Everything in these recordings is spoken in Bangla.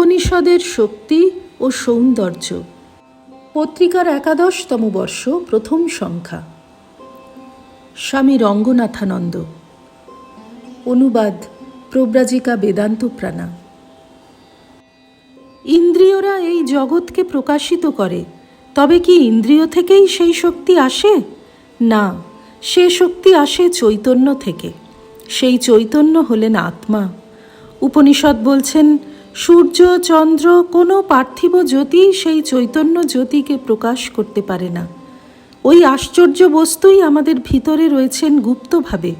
উপনিষদের শক্তি ও সৌন্দর্য। পত্রিকার একাদশতম বর্ষ, প্রথম সংখ্যা। স্বামী রঙ্গনাথানন্দ। অনুবাদ, প্রব্রাজিকা বেদান্ত প্রাণা ইন্দ্রিয়রা এই জগৎকে প্রকাশিত করে, তবে কি ইন্দ্রিয় থেকেই সেই শক্তি আসে? না, সে শক্তি আসে চৈতন্য থেকে। সেই চৈতন্য হলেন আত্মা। উপনিষদ বলছেন সূর্য, চন্দ্র, কোনো পার্থিব জ্যোতি সেই চৈতন্য জ্যোতিকে প্রকাশ করতে পারে না। ওই আশ্চর্য বস্তুই আমাদের ভিতরে রয়েছেন গুপ্তভাবে।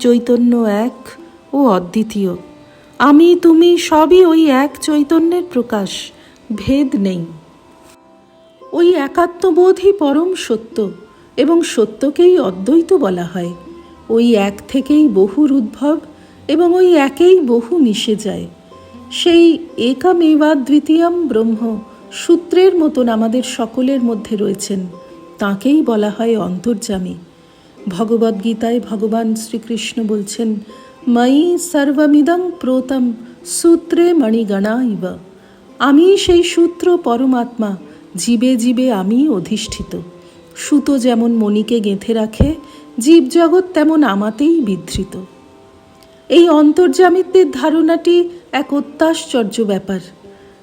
চৈতন্য এক ও অদ্বিতীয়। আমি, তুমি সবই ওই এক চৈতন্যের প্রকাশ, ভেদ নেই। ওই একাত্মবোধই পরম সত্য এবং সত্যকেই অদ্বৈত বলা হয়। ওই এক থেকেই বহুর উদ্ভব এবং ওই একেই বহু মিশে যায়। সেই একামেবাদ্বিতীয়ম ব্রহ্ম সূত্রের মতন আমাদের সকলের মধ্যে রয়েছেন। তাকেই বলা হয় অন্তর্যামী। ভগবদ্গীতায় ভগবান শ্রীকৃষ্ণ বলছেন, ময়ি সর্বমিদং প্রোতম সূত্রে মণিগণা ইব। আমি সেই সূত্র পরমাত্মা, জীবে জীবে আমি অধিষ্ঠিত। সুতো যেমন মণিকে গেঁথে রাখে, জীবজগৎ তেমন আমাতেই বিধৃত। এই অন্তর্জামিত্বের ধারণাটি এক অত্যাশ্চর্য ব্যাপার।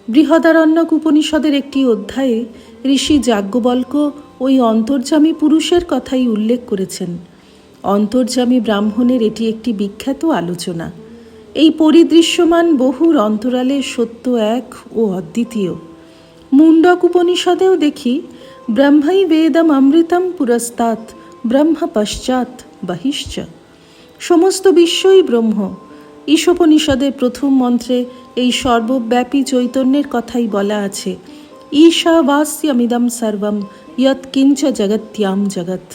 বৃহদারণ্যক উপনিষদের একটি অধ্যায়ে ঋষি যাজ্ঞবল্ক ওই অন্তর্জামী পুরুষের কথাই উল্লেখ করেছেন। অন্তর্জামী ব্রাহ্মণের এটি একটি বিখ্যাত আলোচনা। এই পরিদৃশ্যমান বহুর অন্তরালে সত্য এক ও অদ্বিতীয়। মুন্ডক উপনিষদেও দেখি ব্রহ্মই বেদম অমৃতম পুরস্তাৎ ব্রহ্ম পশ্চাৎ বহিশ্চ। সমস্ত বিশ্বই ব্রহ্ম। ঈশোপনিষদের প্রথম মন্ত্রে এই সর্বব্যাপী চৈতন্যের কথাই বলা আছে। ঈশাবাস্যমিদম সর্বম, ইয়ৎ কিঞ্চ জগত্যাম জগৎ।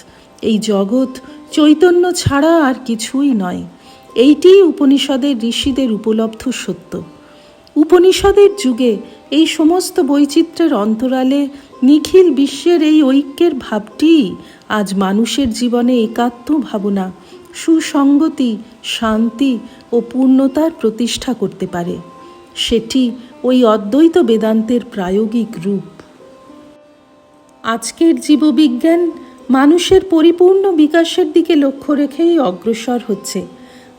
এই জগৎ চৈতন্য ছাড়া আর কিছুই নয়। এইটিই উপনিষদের ঋষিদের উপলব্ধ সত্য। উপনিষদের যুগে এই সমস্ত বৈচিত্র্যের অন্তরালে নিখিল বিশ্বের এই ঐক্যের ভাবটি আজ মানুষের জীবনে একাত্ম ভাবনা। সুসঙ্গতি, শান্তি ও পূর্ণতার প্রতিষ্ঠা করতে পারে। সেটি ওই অদ্বৈত বেদান্তের প্রায়োগিক রূপ। আজকের জীববিজ্ঞান মানুষের পরিপূর্ণ বিকাশের দিকে লক্ষ্য রেখেই অগ্রসর হচ্ছে।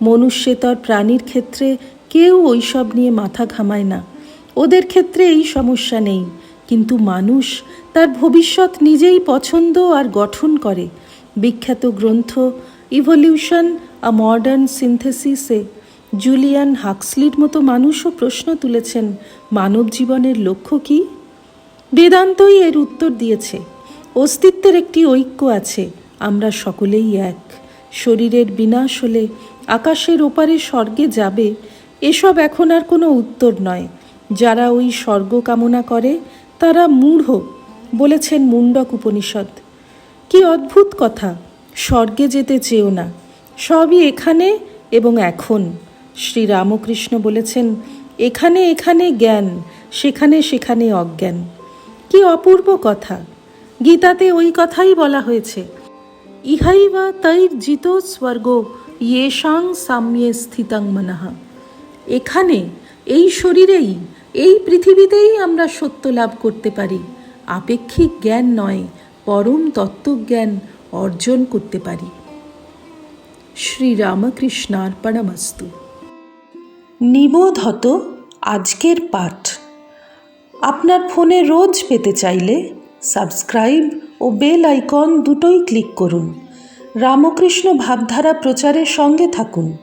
মনুষ্যেতর প্রাণীর ক্ষেত্রে কেউ ওইসব নিয়ে মাথা ঘামায় না। ওদের ক্ষেত্রে এই সমস্যা নেই। কিন্তু মানুষ তার ভবিষ্যৎ নিজেই পছন্দ আর গঠন করে। বিখ্যাত গ্রন্থ ইভলিউশন আ মডার্ন সিনথেসিসে জুলিয়ান হাক্সলির মতো মানুষও প্রশ্ন তুলেছেন, মানব জীবনের লক্ষ্য কী? বেদান্তই এর উত্তর দিয়েছে, অস্তিত্বের একটি ঐক্য আছে, আমরা সকলেই এক। শরীরের বিনাশ হলে আকাশের ওপারে স্বর্গে যাবে, এসব এখন আর কোনো উত্তর নয়। যারা ওই স্বর্গ কামনা করে, তারা মূঢ়, বলেছেন মুন্ডক উপনিষদ। কি অদ্ভুত কথা! স্বর্গে যেতে চেও না। সবই এখানে এবং এখন। শ্রী রামকৃষ্ণ বলেছেন, এখানে এখানে জ্ঞান, সেখানে সেখানে অজ্ঞান। কি অপূর্ব কথা। গীতাতে ওই কথাই বলা হয়েছে ইহাই বা তৈর জিত স্বর্গ ইয়েষাং সাম্যে স্থিতাং মনহা এখানে, এই শরীরেই, এই পৃথিবীতেই আমরা সত্য লাভ করতে পারি। আপেক্ষিক জ্ঞান নয়, পরম তত্ত্বজ্ঞান অর্জন করতে পারি। শ্রীরামকৃষ্ণার্পণমস্তু। নিবোধত আজকের পাঠ। আপনার ফোনে রোজ পেতে চাইলে সাবস্ক্রাইব ও বেল আইকন দুটোই ক্লিক করুন। রামকৃষ্ণ ভাবধারা প্রচারের সঙ্গে থাকুন।